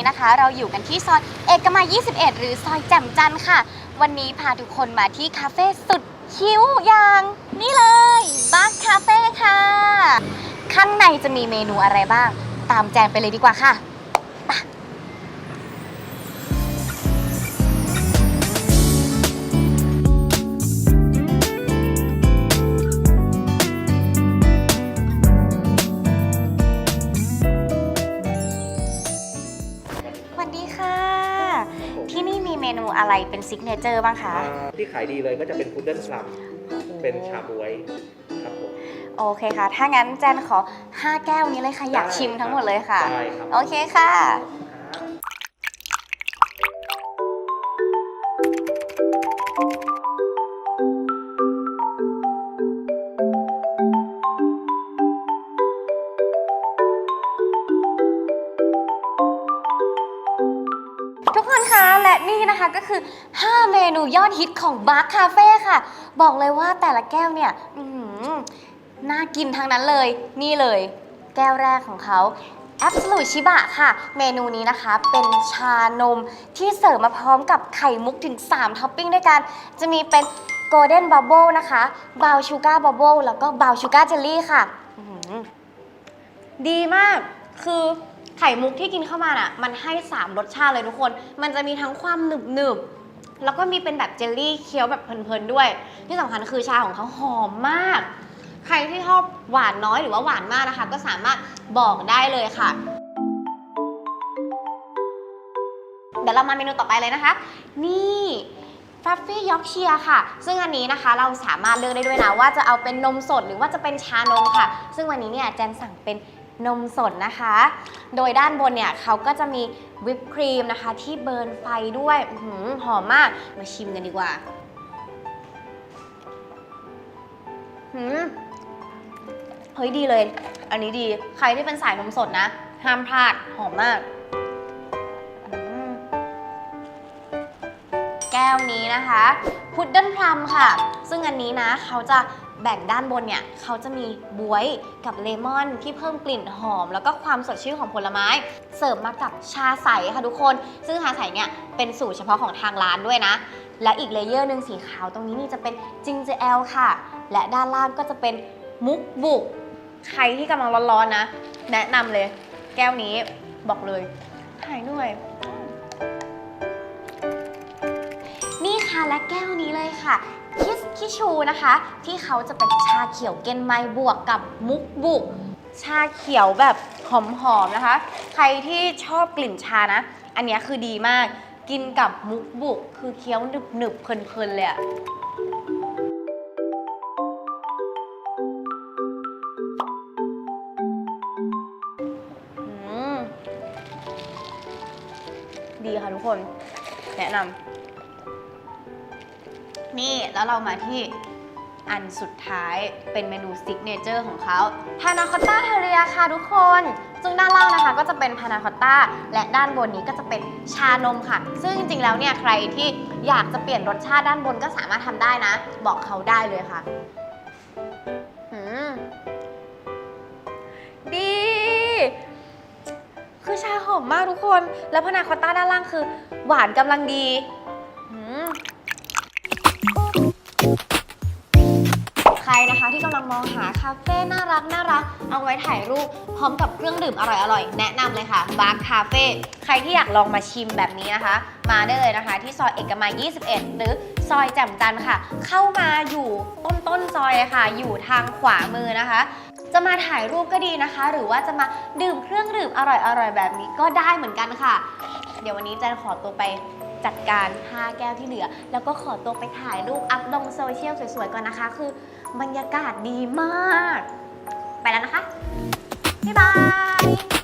นี้นะคะ เราอยู่กันที่ซอยเอกมัย 21 หรือซอยแจ่มจันทร์ค่ะ วันนี้พาทุกคนมาที่คาเฟ่สุดคิ้วอย่าง นี่เลยบักคาเฟ่ค่ะ ข้างในจะมีเมนูอะไรบ้าง ตามแจงไปเลยดีกว่าค่ะ อะไรเป็นซิกเนเจอร์บ้างคะอ่าที่ขายดีเลยก็จะเป็นพุดเดิ้ลพลัมเป็นชาบวยครับผมโอเคค่ะ ถ้างั้นแจนขอ 5 แก้วนี้เลยค่ะ อยากชิมทั้งหมดเลยค่ะ ได้ครับ โอเคค่ะทุก และนี่นะคะก็คือ 5 เมนูยอดฮิตของบาร์คาเฟ่ค่ะ บอกเลยว่าแต่ละแก้วเนี่ยอื้อหือน่ากินทั้งนั้นเลย นี่เลย แก้วแรกของเขา Absolute Shiba ค่ะ เมนูนี้นะคะเป็นชานมที่เสิร์ฟมาพร้อมกับไข่มุกถึง 3 ท็อปปิ้งด้วยกัน จะมีเป็น Golden Bubble นะคะ b o w Sugar Bubble แล้วก็ b o w Sugar Jelly ค่ะ ดีมาก คือ ไข่มุกที่กินเข้ามาน่ะ มันให้ 3 รสชาติเลยทุกคน มันจะมีทั้งความหนึบหนึบแล้วก็มีเป็นแบบเจลลี่เคี้ยวแบบเพลินๆด้วย ที่สำคัญคือชาของเขาหอมมาก ใครที่ชอบหวานน้อยหรือว่าหวานมากนะคะ ก็สามารถบอกได้เลยค่ะ เดี๋ยวเรามาเมนูต่อไปเลยนะคะ นี่ฟัฟฟี่ยอ k เชียค่ะ ซึ่งอันนี้นะคะเราสามารถเลือกได้ด้วยนะว่าจะเอาเป็นนมสดหรือว่าจะเป็นชานมค่ะ ซึ่งวันนี้เนี่ยแจนสั่งเป็น นมสดนะคะ โดยด้านบนเนี่ยเขาก็จะมีวิปครีมนะคะ ที่เบิร์นไฟด้วยหือหอมมากมาชิมกันดีกว่าหืมเฮ้ยดีเลย อันนี้ดีใครที่เป็นสายนมสดนะ ห้ามพลาดหอมมากแก้วนี้นะคะพุดเดิ้ลพลัมค่ะ ซึ่งอันนี้นะเขาจะ แบ่งด้านบนเนี่ยเขาจะมีบวยกับเลมอนที่เพิ่มกลิ่นหอม แล้วก็ความสดชื่นของผลไม้ เสิร์ฟมากับชาใสค่ะทุกคน ซึ่งชาใสเนี่ยเป็นสูตรเฉพาะของทางร้านด้วยนะ และอีกเลเยอร์หนึ่งสีขาวตรงนี้นี่จะเป็นจิงเจอแอลค่ะ และด้านล่างก็จะเป็นมุกบุก ใครที่กำลังร้อนๆนะ แนะนำเลย แก้วนี้บอกเลยหายเหนื่อยนี่ค่ะและแก้วนี้เลยค่ะ คิชูนะคะ ที่เขาจะเป็นชาเขียวเกนไมบวกกับมุกบุก ชาเขียวแบบหอมๆนะคะ ใครที่ชอบกลิ่นชานะ อันนี้คือดีมากกินกับมุกบุก คือเคี้ยวหนึบๆเพลินๆเลยอะดีค่ะทุกคน แนะนำ นี่แล้วเรามาที่อันสุดท้ายเป็นเมนูซิกเนเจอร์ของเขาพานาคอตต้าเทเรียค่ะทุกคน ซึ่งด้านล่างนะคะก็จะเป็นพานาคอตต้าและด้านบนนี้ก็จะเป็นชานมค่ะ ซึ่งจริงๆแล้วเนี่ยใครที่อยากจะเปลี่ยนรสชาติด้านบนก็สามารถทำได้นะ บอกเขาได้เลยค่ะดี คือชาหอมมากทุกคน แล้วพานาคอตต้าด้านล่างคือ หวานกำลังดี มองหาคาเฟ่น่ารักน่ารักเอาไว้ถ่ายรูปพร้อมกับเครื่องดื่มอร่อยๆ แนะนำเลยค่ะบาร์คาเฟ่ใครที่อยากลองมาชิมแบบนี้นะคะ มาได้เลยนะคะ ที่ซอยเอกมัย 21 หรือซอยแจ่มจันทร์ค่ะ เข้ามาอยู่ต้นต้นซอยเลยค่ะ อยู่ทางขวามือนะคะ จะมาถ่ายรูปก็ดีนะคะ หรือว่าจะมาดื่มเครื่องดื่มอร่อยๆแบบนี้ก็ได้เหมือนกันค่ะ เดี๋ยววันนี้แจนขอตัวไป จัดการ 5 แก้วที่เหลือ แล้วก็ขอตัวไปถ่ายรูปอัพลงโซเชียลสวยๆก่อนนะคะ คือบรรยากาศดีมาก ไปแล้วนะคะ บ๊ายบาย